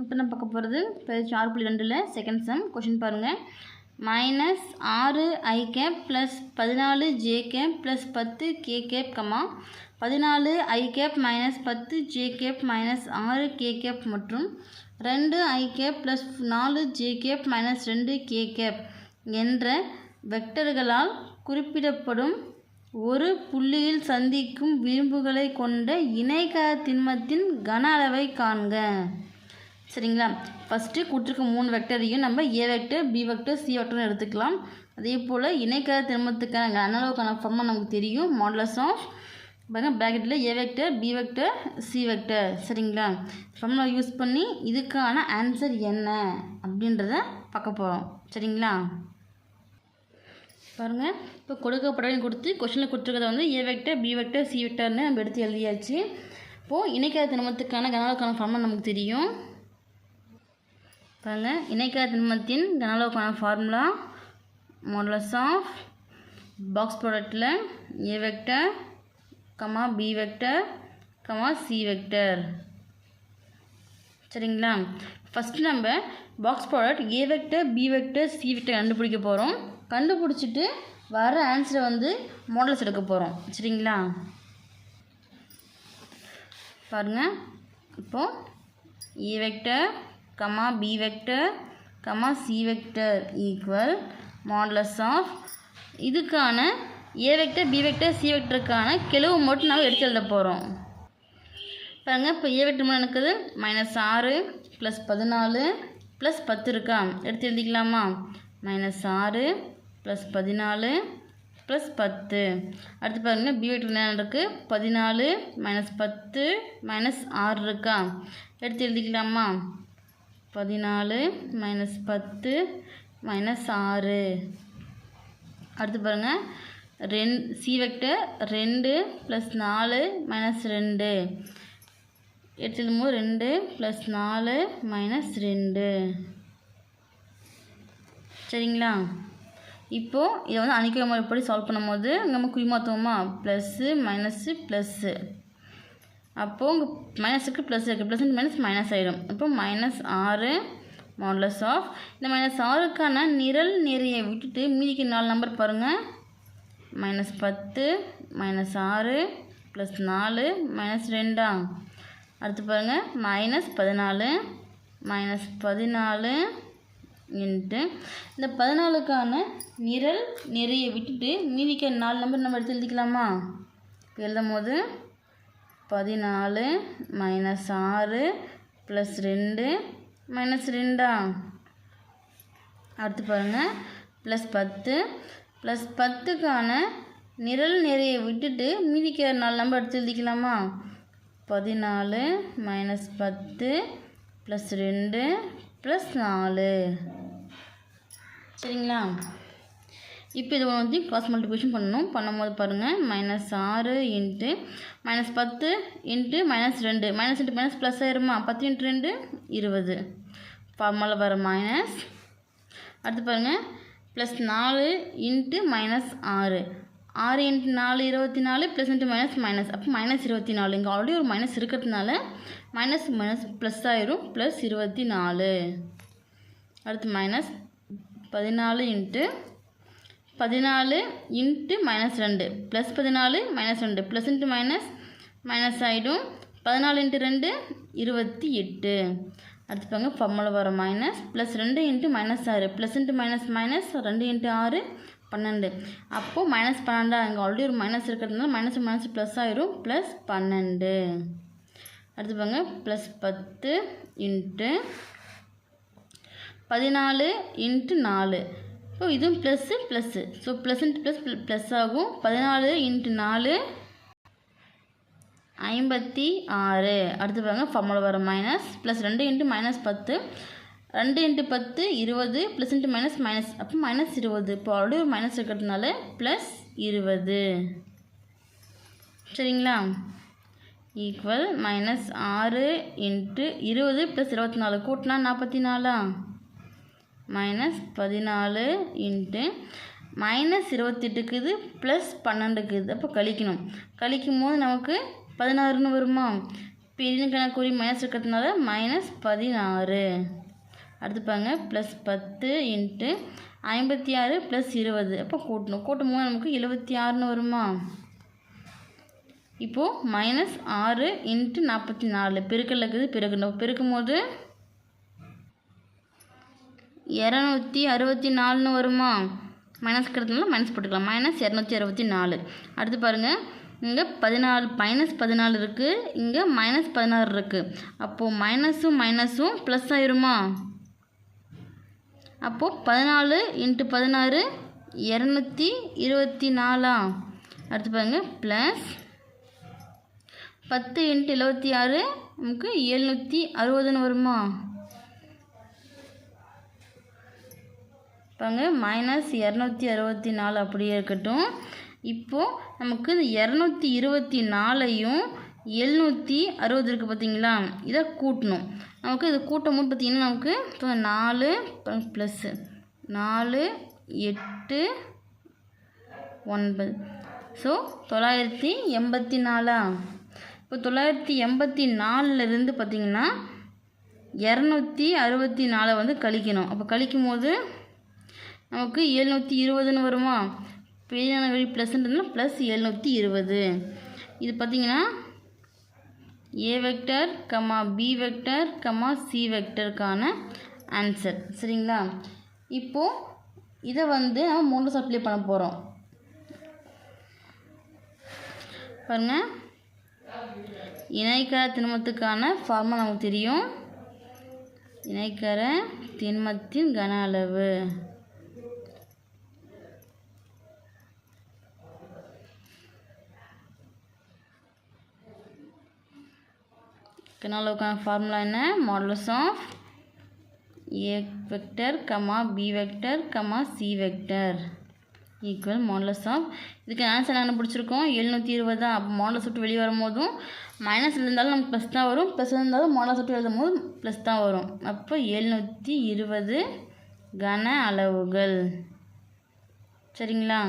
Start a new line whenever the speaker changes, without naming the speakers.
இப்போ நம்ம பார்க்க போகிறது பேஜ் ஆறு புள்ளி ரெண்டில் செகண்ட் சம் கொஷின் பாருங்கள் மைனஸ் ஆறு ஐ கேப் ப்ளஸ் பதினாலு ஜே கேப் ப்ளஸ் பத்து கே கேப் கமா பதினாலு ஐ கேப் மைனஸ் பத்து ஜே கேப் மைனஸ் ஆறு கே கேப் மற்றும் ரெண்டு ஐ கேப் ப்ளஸ் நாலு ஜே கேப் மைனஸ் ரெண்டு கே கேப் என்ற வெக்டர்களால் குறிப்பிடப்படும் ஒரு புள்ளியில் சந்திக்கும் விளிம்புகளை கொண்ட இணைகர திண்மத்தின் கன அளவை காண்க. சரிங்களா? ஃபஸ்ட்டு கொடுத்துருக்க மூணு வெக்டரையும் நம்ம A vector B vector C வெக்டர்னு எடுத்துக்கலாம். அதே போல் இணைக்கர திண்மத்துக்கான அனலோக்கான ஃபார்மாக நமக்கு தெரியும். மாடலஸ் ஆஃப் பாருங்கள் ப்ராக்கெட்டில் A vector B vector C vector சரிங்களா? ஃபார்முலா யூஸ் பண்ணி இதுக்கான ஆன்சர் என்ன அப்படின்றத பார்க்க போகிறோம் சரிங்களா? பாருங்கள் இப்போ கொடுக்கப்படவையும் கொடுத்து கொஷனில் கொடுத்துருக்கத வந்து A vector B vector C வெக்டர்னு நம்ம எடுத்து எழுதியாச்சு. இப்போது இணைக்காத திருமணத்துக்கான கனவுக்கான ஃபார்முலா நமக்கு தெரியும். பாருங்கள் இணைக்காத திண்மத்தின் கனவுக்கான formula modulus of box ப்ராடக்டில் A vector comma B vector comma C vector சரிங்களா? ஃபஸ்ட்டு நம்ம box product A vector B vector C vector கண்டுபிடிக்க போகிறோம் கண்டுபிடிச்சிட்டு வர ஆன்சரை வந்து மாடல்ஸ் எடுக்க போகிறோம் சரிங்களா? பாருங்கள் இப்போது A vector comma b vector comma C vector equal modulus of இதுக்கான A vector B vector C வெக்டருக்கான கிளவு மட்டும் நாங்கள் எடுத்து எழுத போகிறோம் பாருங்கள் இப்போ ஏ வெக்டர் இருக்குது மைனஸ் ஆறு ப்ளஸ் பதினாலு ப்ளஸ் பத்து இருக்கா? எடுத்து எழுதிக்கலாமா? மைனஸ் ஆறு ப்ளஸ் பதினாலு ப்ளஸ் பத்து. அடுத்து பாருங்க பி வெக்டர் என்ன இருக்குது பதினாலு மைனஸ் பத்து மைனஸ் ஆறு இருக்கா? எடுத்து எழுதிக்கலாமா? பதினாலு மைனஸ் பத்து மைனஸ் ஆறு. அடுத்து பாருங்கள் ரெண் சி வெக்டர் ரெண்டு ப்ளஸ் நாலு மைனஸ் ரெண்டு. எடுத்து போது ரெண்டு ப்ளஸ் நாலு மைனஸ் ரெண்டு. சரிங்களா? இப்போது இதை வந்து அணிக்கிற முறைப்படி சால்வ் பண்ணும்போது நம்ம குறிமாற்றுவோமா ப்ளஸ்ஸு மைனஸ்ஸு ப்ளஸ்ஸு அப்போது உங்கள் மைனஸுக்கு ப்ளஸ் இருக்குது ப்ளஸ் மைனஸ் மைனஸ் ஆகிடும் அப்போ மைனஸ் ஆறு மாடலஸ் ஆஃப் இந்த மைனஸ் ஆறுக்கான நிரல் நெறியை விட்டுட்டு மீதிக்கு நாலு நம்பர் பாருங்கள் மைனஸ் பத்து மைனஸ் ஆறு ப்ளஸ் நாலு மைனஸ் ரெண்டா? அடுத்து பாருங்கள் மைனஸ் பதினாலு மைனஸ் பதினாலு இன்ட்டு இந்த பதினாலுக்கான நிரல் நெறியை விட்டுட்டு மீதிக்க நாலு நம்பர் நம்ம எடுத்து எழுதிக்கலாமா? எழுதும் போது பதினாலு மைனஸ் ஆறு ப்ளஸ் ரெண்டு. மைனஸ் ரெண்டா? அடுத்து பாருங்கள் ப்ளஸ் பத்து. ப்ளஸ் பத்துக்கான நிரல் நிறைய விட்டுட்டு மீதிக்க நாலு நம்பர் எடுத்து எழுதிக்கலாமா? பதினாலு மைனஸ் பத்து ப்ளஸ் ரெண்டு ப்ளஸ் நாலு. சரிங்களா? இப்போ இது வந்து க்ராஸ் மல்டிபிகேஷன் பண்ணணும். பண்ணும்போது பாருங்கள் மைனஸ் ஆறு இன்ட்டு மைனஸ் பத்து இன்ட்டு மைனஸ் ரெண்டு. மைனஸ் இன்ட்டு மைனஸ் ப்ளஸ் ஆயிருமா? பத்து இன்ட்டு ரெண்டு இருபது. ஃபார்முலா வர மைனஸ் அடுத்து பாருங்கள் ப்ளஸ் நாலு இன்ட்டு மைனஸ் ஆறு. ஆறு இன்ட்டு நாலு இருபத்தி நாலு ப்ளஸ் இன்ட்டு மைனஸ் மைனஸ் அப்போ மைனஸ் இருபத்தி நாலு. இங்கே ஆல்ரெடி ஒரு மைனஸ் இருக்கிறதுனால மைனஸ் மைனஸ் ப்ளஸ் ஆயிரும் ப்ளஸ் இருபத்தி நாலு. அடுத்து மைனஸ் பதினாலு இன்ட்டு பதினாலு இன்ட்டு மைனஸ் ரெண்டு. ப்ளஸ் பதினாலு மைனஸ் ரெண்டு. ப்ளஸ் இன்ட்டு மைனஸ் மைனஸ் ஆகிடும் பதினாலு இன்ட்டு ரெண்டு இருபத்தி எட்டு. அடுத்து பாருங்க ஃபார்முலா வர மைனஸ் ப்ளஸ் ரெண்டு இன்ட்டு மைனஸ் ஆறு. ப்ளஸ் இன்ட்டு மைனஸ் மைனஸ் ரெண்டு இன்ட்டு ஆறு பன்னெண்டு. அப்போது மைனஸ் பன்னெண்டா? இங்கே ஆல்ரெடி ஒரு மைனஸ் இருக்கிறதுனால மைனஸ் மைனஸ் ப்ளஸ் ஆயிரும். ப்ளஸ் பன்னெண்டு. அடுத்து பாருங்க ப்ளஸ் பத்து இன்ட்டு பதினாலு இன்ட்டு நாலு. ஸோ இதுவும் plus plus so plus into plus plus ஆகும். பதினாலு இன்ட்டு நாலு ஐம்பத்தி ஆறு. அடுத்து பாருங்க ஃபார்முலா வர மைனஸ் ப்ளஸ் ரெண்டு இன்ட்டு மைனஸ் பத்து. ரெண்டு இன்ட்டு பத்து இருபது. ப்ளஸ் இன்ட்டு மைனஸ் மைனஸ் அப்போ மைனஸ் இருபது. இப்போ ஆல்ரெடி ஒரு மைனஸ் இருக்கிறதுனால ப்ளஸ் இருபது. சரிங்களா? ஈக்குவல் மைனஸ் ஆறு இன்ட்டு இருபது ப்ளஸ் இருபத்தி நாலு. கூட்டினா நாற்பத்தி நாலா? மைனஸ் பதினாலு இன்ட்டு மைனஸ் இருபத்தெட்டுக்குது ப்ளஸ் பன்னெண்டுக்குது. அப்போ கழிக்கணும். கழிக்கும் போது நமக்கு பதினாறுன்னு வருமா? பிரிவுக்கான குறி மைனஸ் இருக்கிறதுனால மைனஸ் பதினாறு. அடுத்து பாருங்க. ப்ளஸ் பத்து இன்ட்டு ஐம்பத்தி ஆறு ப்ளஸ் இருபது. அப்போ கூட்டணும். கூட்டும் போது நமக்கு எழுபத்தி ஆறுன்னு வருமா? இப்போது மைனஸ் ஆறு இன்ட்டு நாற்பத்தி நாலு பெருக்கல் இருக்குது பெருக்கணும் பெருக்கும் போது இரநூத்தி அறுபத்தி நாலுன்னு வருமா? மைனஸ் இருக்கிறதுனால மைனஸ் போட்டுக்கலாம். மைனஸ் இரநூத்தி அறுபத்தி நாலு. அடுத்து பாருங்கள் இங்கே பதினாலு மைனஸ் பதினாலு இருக்குது இங்கே மைனஸ் பதினாறு இருக்குது அப்போது மைனஸும் மைனஸும் ப்ளஸ் ஆயிருமா? அப்போது பதினாலு இன்ட்டு பதினாறு இரநூத்தி இருபத்தி நாலா? அடுத்து பாருங்க. ப்ளஸ் பத்து இன்ட்டு எழுபத்தி ஆறு நமக்கு எழுநூற்றி அறுபதுன்னு வருமா? பாருங்க மைனஸ் இரநூத்தி அறுபத்தி நாலு அப்படியே இருக்கட்டும். இப்போது நமக்கு இந்த இரநூத்தி இருபத்தி நாலையும் எழுநூற்றி அறுபது இருக்குது பார்த்தீங்களா? இதை கூட்டணும். நமக்கு இது கூட்டும் போது பார்த்திங்கன்னா நமக்கு இப்போ நாலு ப்ளஸ்ஸு நாலு எட்டு ஒன்பது. ஸோ தொள்ளாயிரத்தி எண்பத்தி நாலா? இப்போ தொள்ளாயிரத்தி எண்பத்தி நாலுலேருந்து பார்த்திங்கன்னா இரநூத்தி அறுபத்தி நாலை வந்து கழிக்கணும். அப்போ கழிக்கும் போது நமக்கு எழுநூற்றி இருபதுன்னு வருமா? பெரியான வெளி ப்ளஸ்ன்றதுனால ப்ளஸ் எழுநூற்றி இருபது. இது பார்த்திங்கன்னா A vector comma B vector comma C வெக்டருக்கான answer சரிங்களா? இப்போது இதை வந்து நம்ம மூணு சப்ளை பண்ண போகிறோம் பாருங்கள் இணைக்கர திண்மத்துக்கான ஃபார்மா நமக்கு தெரியும். இணைக்கர திண்மத்தின் கன அளவு. கன அளவுக்கான ஃபார்முலா என்ன? Modulus of A vector comma B vector comma C vector equal modulus of இதுக்கு ஆன்சர் என்ன பிடிச்சிருக்கோம்? எழுநூற்றி இருபது? தான் அப்போ மாடலஸ் விட்டு வெளியே வரும்போதும் மைனஸ் இருந்தாலும் நமக்கு ப்ளஸ் தான் வரும். ப்ளஸ் இருந்தாலும் மாடலஸ் விட்டு எழுதும் போது ப்ளஸ் தான் வரும். அப்போ எழுநூற்றி இருபது கன அளவுகள். சரிங்களா?